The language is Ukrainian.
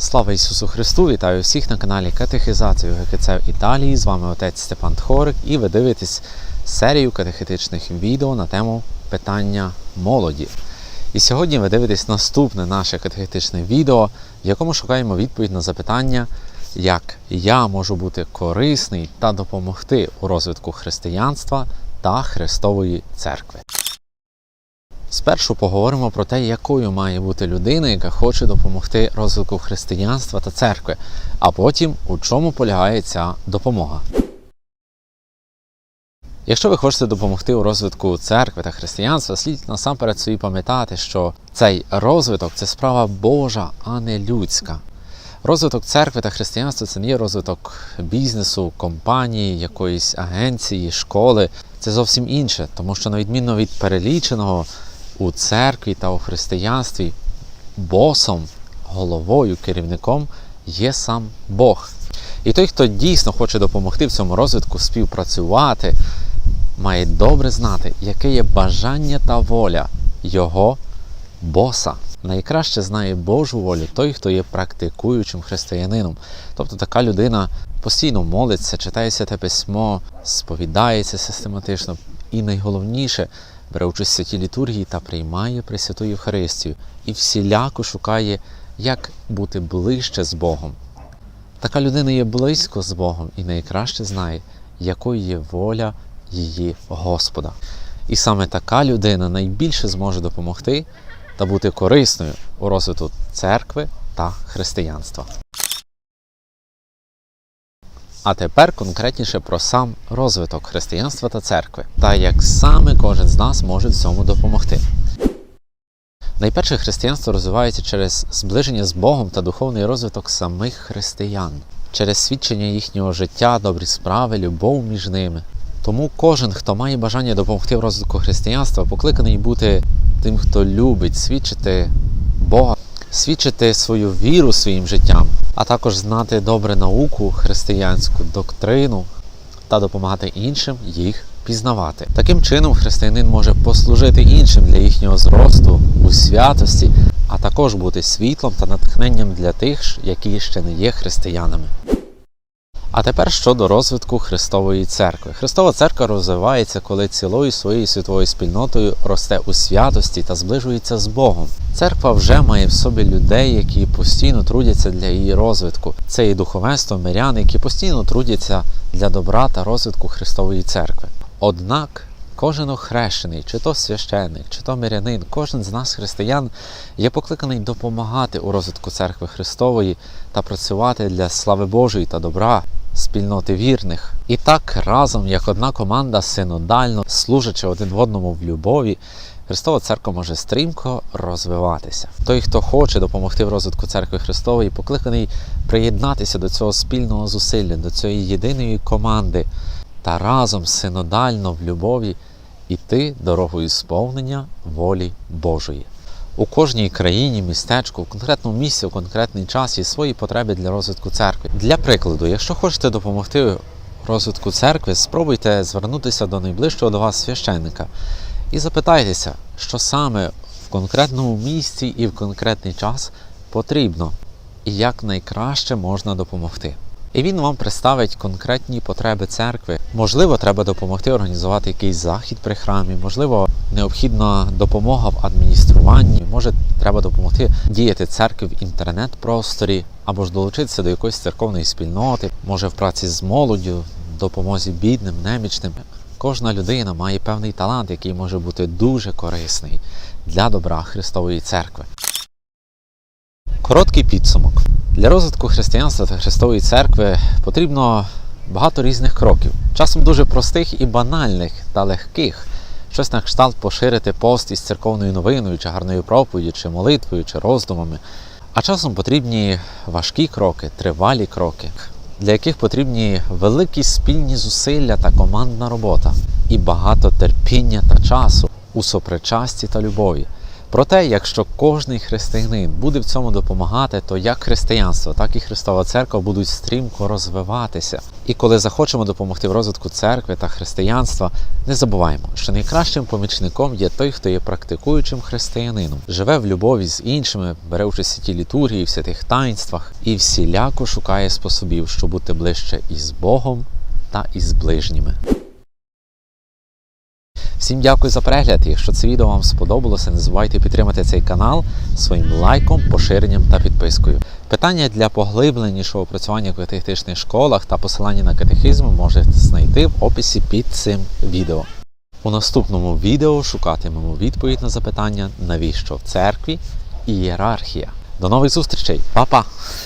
Слава Ісусу Христу! Вітаю всіх на каналі Катехизацію ГКЦ Італії. З вами отець Степан Тхорик, і ви дивитесь серію катехетичних відео на тему питання молоді. І сьогодні ви дивитесь наступне наше катехетичне відео, в якому шукаємо відповідь на запитання, як я можу бути корисний та допомогти у розвитку християнства та Христової церкви. Спершу поговоримо про те, якою має бути людина, яка хоче допомогти розвитку християнства та церкви, а потім у чому полягає ця допомога. Якщо ви хочете допомогти у розвитку церкви та християнства, слід насамперед собі пам'ятати, що цей розвиток це справа Божа, а не людська. Розвиток церкви та християнства це не є розвиток бізнесу, компанії, якоїсь агенції, школи. Це зовсім інше, тому що на відміну від переліченого у церкві та у християнстві босом, головою, керівником є сам Бог. І той, хто дійсно хоче допомогти в цьому розвитку, співпрацювати, має добре знати, яке є бажання та воля його боса. Найкраще знає Божу волю той, хто є практикуючим християнином. Тобто така людина постійно молиться, читає святе письмо, сповідається систематично, і найголовніше бере участь в святій літургії та приймає Пресвяту Євхаристію і всіляко шукає, як бути ближче з Богом. Така людина є близько з Богом і найкраще знає, якою є воля її Господа. І саме така людина найбільше зможе допомогти та бути корисною у розвитку церкви та християнства. А тепер конкретніше про сам розвиток християнства та церкви, та як саме кожен з нас може цьому допомогти. Найперше християнство розвивається через зближення з Богом та духовний розвиток самих християн, через свідчення їхнього життя, добрі справи, любов між ними. Тому кожен, хто має бажання допомогти в розвитку християнства, покликаний бути тим, хто любить свідчити Бога, свідчити свою віру своїм життям, а також знати добре науку, християнську доктрину та допомагати іншим їх пізнавати. Таким чином, християнин може послужити іншим для їхнього зросту у святості, а також бути світлом та натхненням для тих, які ще не є християнами. А тепер щодо розвитку Христової церкви. Христова церква розвивається, коли цілою своєю світовою спільнотою росте у святості та зближується з Богом. Церква вже має в собі людей, які постійно трудяться для її розвитку. Це і духовенство, миряни, які постійно трудяться для добра та розвитку Христової церкви. Однак кожен охрещений, чи то священник, чи то мирянин, кожен з нас, християн, є покликаний допомагати у розвитку церкви Христової та працювати для слави Божої та добра спільноти вірних. І так разом, як одна команда, синодально, служачи один в одному в любові, Христова церква може стрімко розвиватися. Той, хто хоче допомогти в розвитку церкви Христової, покликаний приєднатися до цього спільного зусилля, до цієї єдиної команди та разом синодально в любові іти дорогою сповнення волі Божої. У кожній країні, містечку, в конкретному місці, у конкретний час є свої потреби для розвитку церкви. Для прикладу, якщо хочете допомогти розвитку церкви, спробуйте звернутися до найближчого до вас священника і запитайтеся, що саме в конкретному місці і в конкретний час потрібно, і як найкраще можна допомогти. І він вам представить конкретні потреби церкви. Можливо, треба допомогти організувати якийсь захід при храмі, можливо, необхідна допомога в адмініструванні, може, треба допомогти діяти церкві в інтернет-просторі, або ж долучитися до якоїсь церковної спільноти, може в праці з молоддю, допомозі бідним, немічним. Кожна людина має певний талант, який може бути дуже корисний для добра Христової церкви. Короткий підсумок. Для розвитку християнства та Христової церкви потрібно багато різних кроків, часом дуже простих і банальних та легких. Щось на кшталт поширити пост із церковною новиною, чи гарною проповіддю, чи молитвою, чи роздумами. А часом потрібні важкі кроки, тривалі кроки, для яких потрібні великі спільні зусилля та командна робота, і багато терпіння та часу у сопричасті та любові. Проте, якщо кожний християнин буде в цьому допомагати, то як християнство, так і Христова Церква будуть стрімко розвиватися. І коли захочемо допомогти в розвитку церкви та християнства, не забуваємо, що найкращим помічником є той, хто є практикуючим християнином, живе в любові з іншими, бере участь святій літургії, в святих таїнствах і всіляко шукає способів, щоб бути ближче із Богом та із ближніми. Всім дякую за перегляд. Якщо це відео вам сподобалося, не забувайте підтримати цей канал своїм лайком, поширенням та підпискою. Питання для поглибленішого опрацювання в катехетичних школах та посилання на катехизм можете знайти в описі під цим відео. У наступному відео шукатимемо відповідь на запитання, навіщо в церкві ієрархія. До нових зустрічей, Па-па!